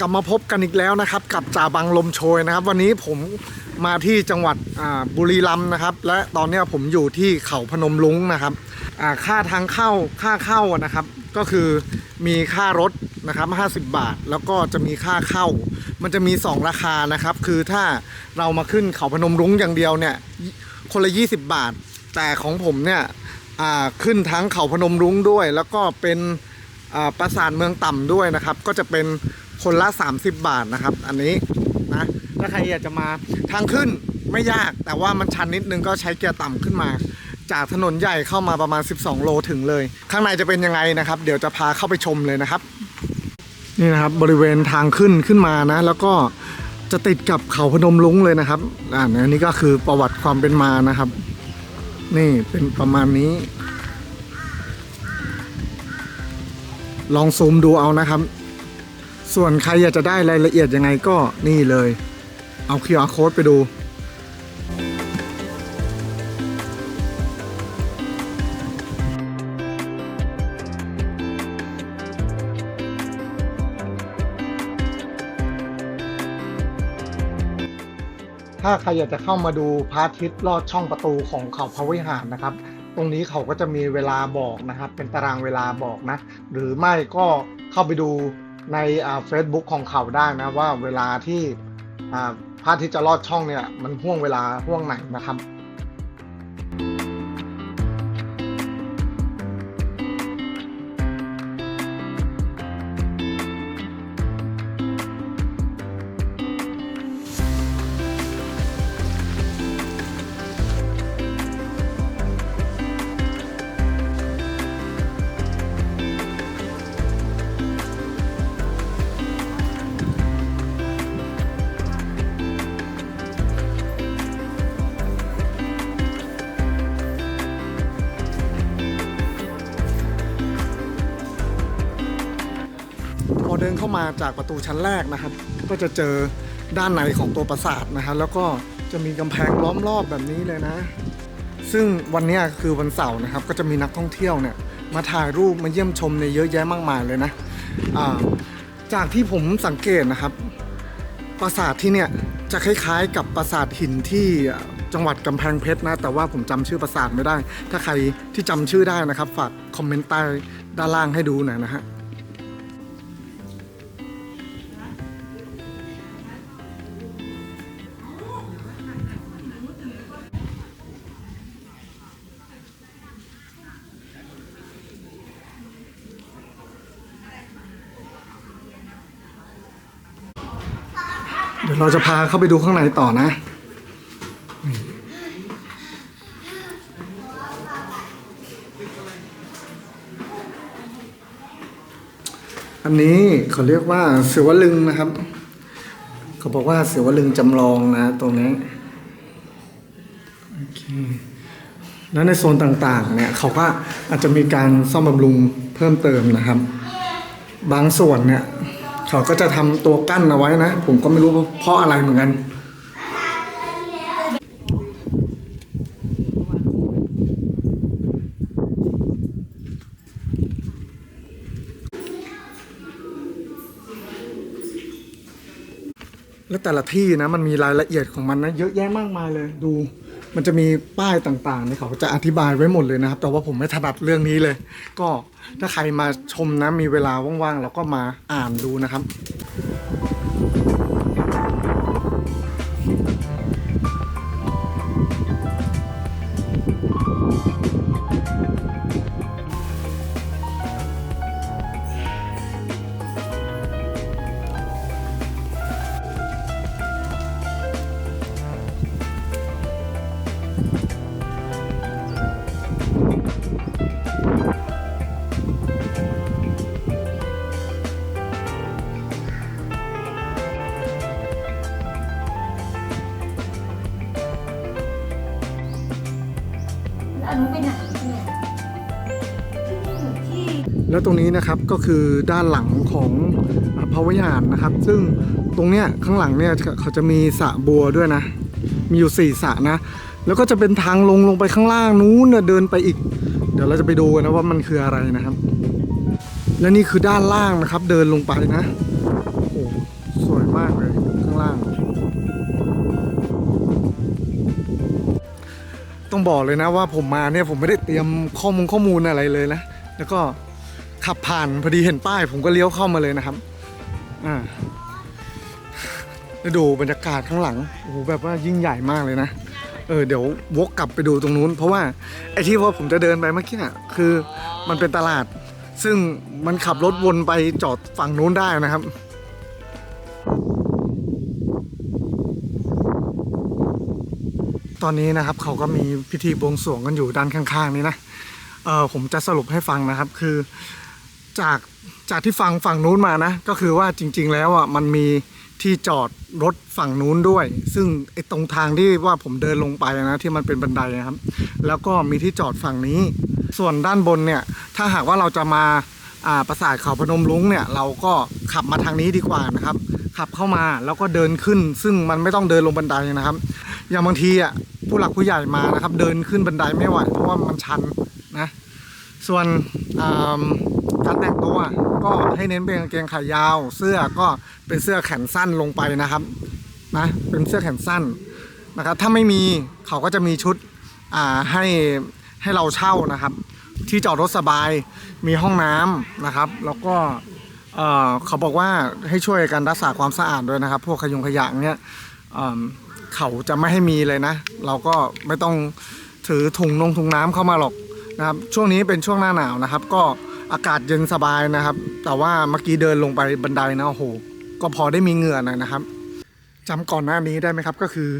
กลับมาพบกันอีกแล้วนะครับ กับจ่าบังลมโชยนะครับ วันนี้ผมมาที่จังหวัดบุรีรัมย์นะครับ และตอนนี้ผมอยู่ที่เขาพนมลุงนะครับค่าทางเข้าค่าเข้านะครับ ก็คือมีค่ารถนะครับ 50 บาท แล้วก็จะมีค่าเข้า มันจะมี 2 ราคานะครับ คือถ้าเรามาขึ้นเขาพนมรุ้งอย่างเดียวเนี่ยคนละ 20 บาท แต่ของผมเนี่ยขึ้นทั้งเขาพนมรุ้งด้วย แล้วก็เป็นปราสาทเมืองต่ำด้วยนะครับ ก็จะเป็น คนละ 30 บาทนะครับ อันนี้นะถ้าใครอยากจะมาทางขึ้นไม่ยากแต่ว่ามันชันนิดนึงก็ใช้เกียร์ต่ำขึ้นมา จากถนนใหญ่เข้ามาประมาณ 12 โลถึงเลย ข้างในจะเป็นยังไงนะครับ เดี๋ยวจะพาเข้าไปชมเลยนะครับนี่นะครับบริเวณทางขึ้นขึ้นมานะ แล้วก็จะติดกับเขาพนมลุงเลยนะครับอ่านนี้ก็คือประวัติความเป็นมานะครับ นี่เป็นประมาณนี้ ลองซูมดูเอานะครับ ส่วนใครอยากจะได้รายละเอียดยังไงก็นี่เลย เอา QR code ไปดู ถ้าใครอยากจะเข้ามาดูพระอาทิตย์ลอดช่องประตูของเขาพระวิหารนะครับ ตรงนี้เขาก็จะมีเวลาบอกนะครับ เป็นตารางเวลาบอกนะ หรือไม่ก็เข้าไปดู ในเฟซบุ๊กของเขาได้นะว่าเวลาที่อ่าพระอาทิตย์จะลอดช่องเนี่ยมันห่วงเวลาห่วงไหนนะครับ เดินเข้ามาจากประตูชั้นแรกนะครับ ก็จะเจอด้านในของตัวปราสาทนะฮะแล้วก็จะมีกำแพงล้อมรอบแบบนี้เลยนะ ซึ่งวันนี้คือวันเสาร์นะครับ ก็จะมีนักท่องเที่ยวเนี่ยมาถ่ายรูปมาเยี่ยมชมในยเยอะแยะมากมายเลยนะจากที่ผมสังเกตนะครับ ปราสาทที่เนี่ยจะคล้ายๆ กับปราสาทหินที่จังหวัดกำแพงเพชรนะ แต่ว่าผมจำชื่อปราสาทไม่ได้ ถ้าใครที่จำชื่อได้นะครับ ฝากคอมเมนต์ใต้ด้านล่างให้ดูหน่อยนะฮะ ดี๋ยวเราจะพาเข้าไปดูข้างในต่อนะ อันนี้เขาเรียกว่าเสวลึงนะครับ เขาบอกว่าเสวลึงจำลองนะตรงนี้โอเคแล้วในโซนต่างๆ เนี่ยเขาก็อาจจะมีการซ่อมบำรุงเพิ่มเติมนะครับ บางส่วนเนี่ย เขาก็จะทำตัวกั้นเอาไว้นะ ผมก็ไม่รู้เพราะอะไรเหมือนกันแล้วแต่ละที่นะมันมีรายละเอียดของมันนะเยอะแยะมากมายเลยดู มันจะมีป้ายต่างๆนี่เขาจะอธิบายไว้หมดเลยนะครับ แต่ว่าผมไม่ถนัดเรื่องนี้เลย ก็ถ้าใครมาชมนะมีเวลาว่างๆเราก็มาอ่านดูนะครับ อันนู้นไปไหนเนี่ยที่แล้วตรงนี้นะครับก็คือด้านหลังของพระวิหารนะครับ ซึ่งตรงเนี้ยข้างหลังเนี่ยเขาจะมีสระบัวด้วยนะ มีอยู่สี่สระนะ แล้วก็จะเป็นทางลงลงไปข้างล่างนู้นเดินไปอีก เดี๋ยวเราจะไปดูกันนะว่ามันคืออะไรนะครับ และนี่คือด้านล่างนะครับ เดินลงไปนะโอ้โหมากเลย ต้องบอกเลยนะว่าผมมาเนี่ยผมไม่ได้เตรียมข้อมูลข้อมูลอะไรเลยนะ แล้วก็ขับผ่านพอดีเห็นป้าย ผมก็เลี้ยวเข้ามาเลยนะครับ อ่าแล้วดูบรรยากาศข้างหลังโอ้โหแบบว่ายิ่งใหญ่มากเลยนะ เออเดี๋ยววกกลับไปดูตรงนู้น เพราะว่าไอ้ที่ว่าผมจะเดินไปเมื่อกี้น่ะคือมันเป็นตลาด ซึ่งมันขับรถวนไปจอดฝั่งนู้นได้นะครับ ตอนนี้นะครับเขาก็มีพิธีบวงสรวงกันอยู่ด้านข้าง ๆ นี้นะเออผมจะสรุปให้ฟังนะครับคือจากจากที่ฟังฝั่งนู้นมานะ ก็คือว่าจริง ๆ แล้วอะมันมีที่จอดรถฝั่งนู้นด้วย ซึ่งไอ้ตรงทางที่ว่าผมเดินลงไปนะที่มันเป็นบันไดนะครับ แล้วก็มีที่จอดฝั่งนี้ ส่วนด้านบนเนี่ย ถ้าหากว่าเราจะมาอ่าปราสาทเขาพนมรุ้งเนี่ย เราก็ขับมาทางนี้ดีกว่านะครับ ขับเข้ามาแล้วก็เดินขึ้น ซึ่งมันไม่ต้องเดินลงบันไดนะครับ อย่างบางทีอะผู้หลักผู้ใหญ่มานะครับ เดินขึ้นบันไดไม่ไหวเพราะว่ามันชันนะ ส่วนการแต่งตัวก็ให้เน้นเป็นกางเกงขายาว เสื้อก็เป็นเสื้อแขนสั้นลงไปนะครับนะเป็นเสื้อแขนสั้นนะครับ ถ้าไม่มีเขาก็จะมีชุดอ่าให้ให้เราเช่านะครับ ที่จอดรถสบายมีห้องน้ำนะครับ แล้วก็เอ่อเขาบอกว่าให้ช่วยกันรักษาความสะอาดด้วยนะครับ พวกขยงขยะเนี้ย เขาจะไม่ให้มีเลยนะ เราก็ไม่ต้องถือถุงนงถุงน้ำเข้ามาหรอกนะครับ ช่วงนี้เป็นช่วงหน้าหนาวนะครับ ก็อากาศเย็นสบายนะครับ แต่ว่าเมื่อกี้เดินลงไปบันไดนะโอ้โหก็พอได้มีเหงื่อหน่อยนะครับจำก่อนหน้านี้ได้ไหมครับ ก็คือ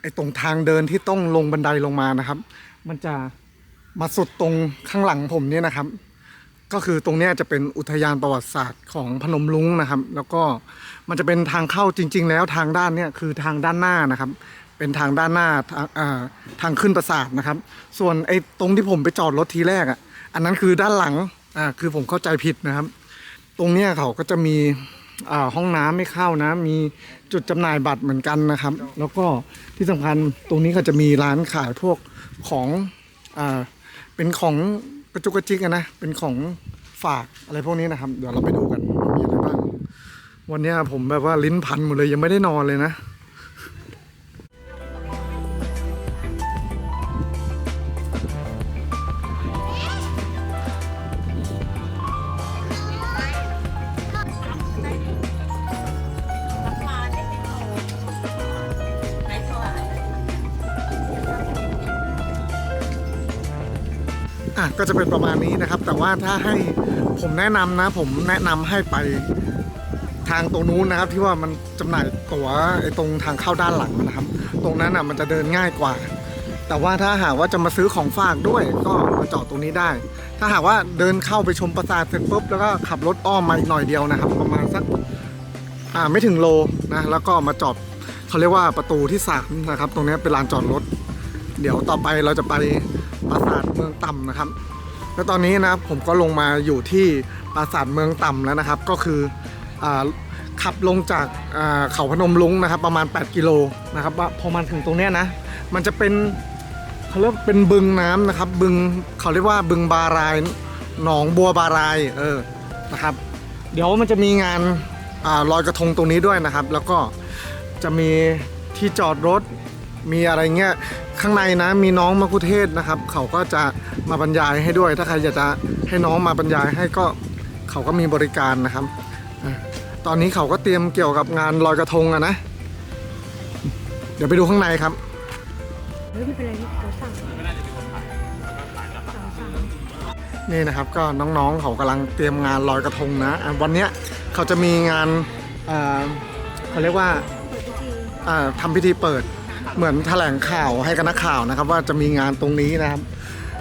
ไอ้ตรงทางเดินที่ต้องลงบันไดลงมานะครับ มันจะมาสุดตรงข้างหลังผมเนี่ยนะครับ ก็คือตรงนี้จะเป็นอุทยานประวัติศาสตร์ของพนมรุ้งนะครับ แล้วก็มันจะเป็นทางเข้าจริง ๆ แล้วทางด้านเนี้ยคือทางด้านหน้านะครับ เป็นทางด้านหน้าทางทางขึ้นปราสาทนะครับ ส่วนไอ้ตรงที่ผมไปจอดรถทีแรกอะอันนั้นคือด้านหลังอ่าคือผมเข้าใจผิดนะครับ ตรงเนี้ยเขาก็จะมีอ่าห้องน้ำไม่เข้านะ มีจุดจำหน่ายบัตรเหมือนกันนะครับ แล้วก็ที่สำคัญตรงนี้ก็จะมีร้านขายพวกของอ่าเป็นของ กระจุกกระจิกอะนะ เป็นของฝากอะไรพวกนี้นะครับ เดี๋ยวเราไปดูกันมีอะไรบ้าง วันนี้ผมแบบว่าลิ้นพันหมดเลยยังไม่ได้นอนเลยนะ ก็จะเป็นประมาณนี้นะครับ แต่ว่าถ้าให้ผมแนะนำนะ ผมแนะนำให้ไปทางตรงนู้นนะครับ ที่ว่ามันจำหน่ายตั๋วไอ้ตรงทางเข้าด้านหลังนะครับ ตรงนั้นอะมันจะเดินง่ายกว่า แต่ว่าถ้าหากว่าจะมาซื้อของฝากด้วยก็มาจอดตรงนี้ได้ ถ้าหากว่าเดินเข้าไปชมปราสาทเสร็จปุ๊บแล้วก็ขับรถอ้อมมาอีกหน่อยเดียวนะครับ ประมาณสักอ่าไม่ถึงโลนะแล้วก็มาจอดเขาเรียกว่าประตูที่สามนะครับตรงนี้เป็นลานจอดรถ เดี๋ยวต่อไปเราจะไป ปราสาทเมืองต่ำนะครับ แล้วตอนนี้นะครับผมก็ลงมาอยู่ที่ปราสาทเมืองต่ำแล้วนะครับ ก็คืออขับลงจากเขาพนมลุงนะครับ ประมาณ 8 กิโลนะครับว่าพอมาถึงตรงเนี้ยนะ มันจะเป็นเขาเรียกเป็นบึงน้ำนะครับ บึงเขาเรียกว่าบึงบารายหนองบัวบารายเออนะครับ เดี๋ยวมันจะมีงานอลอยกระทงตรงนี้ด้วยนะครับ แล้วก็จะมีที่จอดรถมีอะไรเงี้ย ข้างในนะมีน้องมะคุเทศนะครับ เขาก็จะมาบรรยายให้ด้วย ถ้าใครอยากจะให้น้องมาบรรยายให้ก็เขาก็มีบริการนะครับ ตอนนี้เขาก็เตรียมเกี่ยวกับงานลอยกระทงอะนะ เดี๋ยวไปดูข้างในครับไม่เป็นไรนี่เขาสั่งนี่นะครับก็น้องๆเขากำลังเตรียมงานลอยกระทงนะวันเนี้ยเขาจะมีงานเขาเรียกว่าเปิดพิธีอ่าทำพิธีเปิด เหมือนแถลงข่าวให้กับนักข่าวนะครับ ว่าจะมีงานตรงนี้นะครับ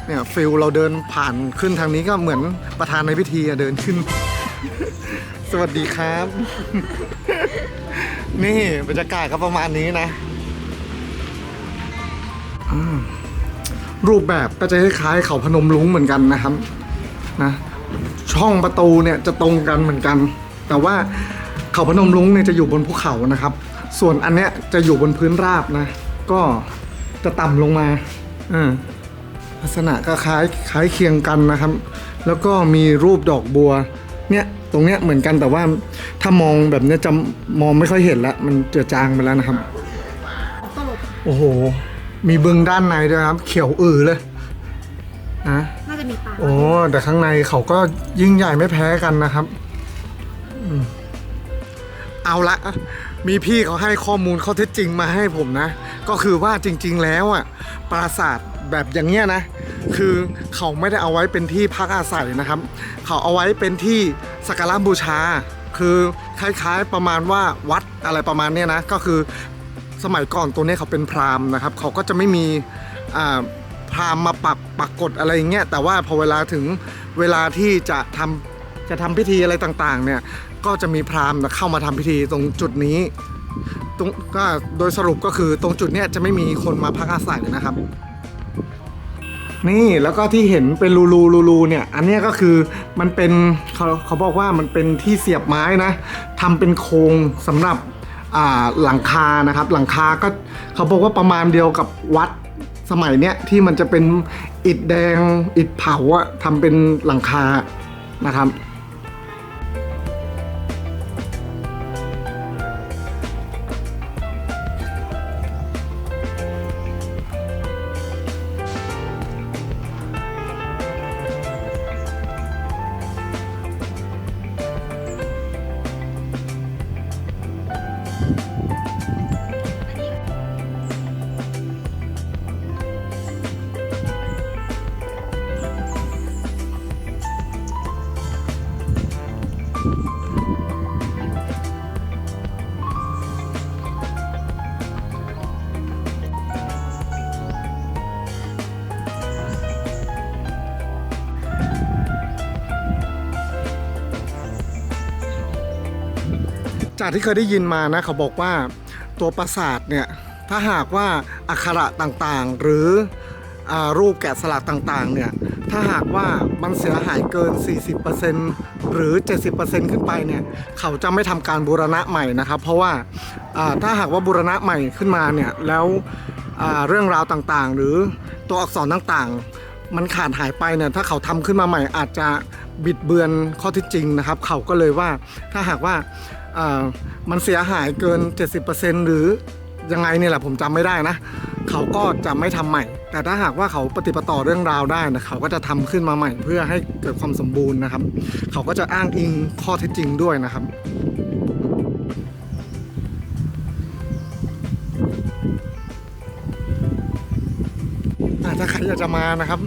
เนี่ยฟิลเราเดินผ่านขึ้นทางนี้ก็เหมือนประธานในพิธีอะเดินขึ้น สวัสดีครับ นี่บรรยากาศก็ประมาณนี้นะรูปแบบก็จะคล้ายๆเขาพนมรุ้งเหมือนกันนะครับนะช่องประตูเนี่ยจะตรงกันเหมือนกัน แต่ว่าเขาพนมรุ้งเนี่ยจะอยู่บนภูเขานะครับ ส่วนอันเนี้ยจะอยู่บนพื้นราบนะ ก็จะต่ำลงมาอ่าลักษณะก็คล้ายคล้ายเคียงกันนะครับ แล้วก็มีรูปดอกบัว เนี่ยตรงเนี้ยเหมือนกันแต่ว่าถ้ามองแบบเนี้ยจะมองไม่ค่อยเห็นละมันเจือจางไปแล้วนะครับตลบโอ้โห มีบึงด้านในด้วยครับ เขียวอือเลยนะน่าจะมีปลาโอ้แต่ข้างในเขาก็ยิ่งใหญ่ไม่แพ้กันนะครับอืมเอาละ มีพี่เขาให้ข้อมูลข้อเท็จจริงมาให้ผมนะ ก็คือว่าจริง ๆ แล้วอะปราสาทแบบอย่างเงี้ยนะ คือเขาไม่ได้เอาไว้เป็นที่พักอาศัยนะครับ เขาเอาไว้เป็นที่สักการะบูชา คือคล้ายๆประมาณว่าวัดอะไรประมาณเนี้ยนะ ก็คือสมัยก่อนตัวเนี้ยเขาเป็นพราหมณ์นะครับ เขาก็จะไม่มีอ่าพราหมณ์มาปักปักกฎอะไรอย่างเงี้ย แต่ว่าพอเวลาถึงเวลาที่จะทำจะทำพิธีอะไรต่างๆ เนี่ย ก็จะมีพราหมณ์เข้ามาทำพิธีตรงจุดนี้ตรงก็โดยสรุปก็คือตรงจุดเนี้ยจะไม่มีคนมาพักอาศัยนะครับ นี่แล้วก็ที่เห็นเป็นรูรูรูรูเนี่ยอันนี้ก็คือมันเป็นเขาเขาบอกว่ามันเป็นที่เสียบไม้นะทำเป็นโครงสำหรับหลังคานะครับ หลังคาก็เขาบอกว่าประมาณเดียวกับวัดสมัยเนี้ยที่มันจะเป็นอิฐแดงอิฐเผาอะทำเป็นหลังคานะครับ จากที่เคยได้ยินมานะเขาบอกว่าตัวปราสาทเนี่ยถ้าหากว่าอักขระต่างๆ หรืออรูปแกะสลักต่างๆเนี่ยถ้าหากว่ามันเสียหายเกิน 40%หรือ 70%ขึ้นไปเนี่ยเขาจะไม่ทำการบูรณะใหม่นะครับ เพราะว่าถ้าหากว่าบูรณะใหม่ขึ้นมาเนี่ยแล้วเรื่องราวต่างๆ หรือตัวอักษรต่างๆ มันขาดหายไปเนี่ยถ้าเขาทำขึ้นมาใหม่อาจจะบิดเบือนข้อที่จริงนะครับ เขาก็เลยว่าถ้าหากว่า มันเสียหายเกิน 70%หรือยังไงเนี่ยแหละผมจำไม่ได้นะ เขาก็จะไม่ทำใหม่ แต่ถ้าหากว่าเขาปฏิปต่อเรื่องราวได้นะเขาก็จะทำขึ้นมาใหม่ เพื่อให้เกิดความสมบูรณ์นะครับ เขาก็จะอ้างอิงข้อเท็จจริงด้วยนะครับถ้าใครอยากจะมานะครับ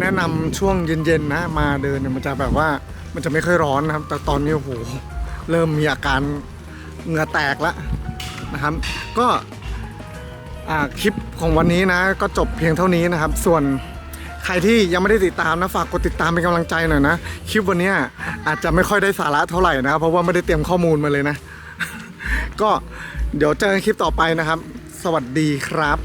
แนะนำช่วงเย็นๆนะมาเดินเนี่ยมันจะแบบว่ามันจะไม่ค่อยร้อนนะครับ แต่ตอนนี้โอ้โห เริ่มมีอาการเหงื่อแตกแล้วนะครับ ก็คลิปของวันนี้นะก็จบเพียงเท่านี้นะครับ ส่วนใครที่ยังไม่ได้ติดตามนะฝากกดติดตามเป็นกำลังใจหน่อยนะคลิปวันนี้อาจจะไม่ค่อยได้สาระเท่าไหร่นะเพราะว่าไม่ได้เตรียมข้อมูลมาเลยนะ ก็เดี๋ยวเจอกันคลิปต่อไปนะครับ สวัสดีครับ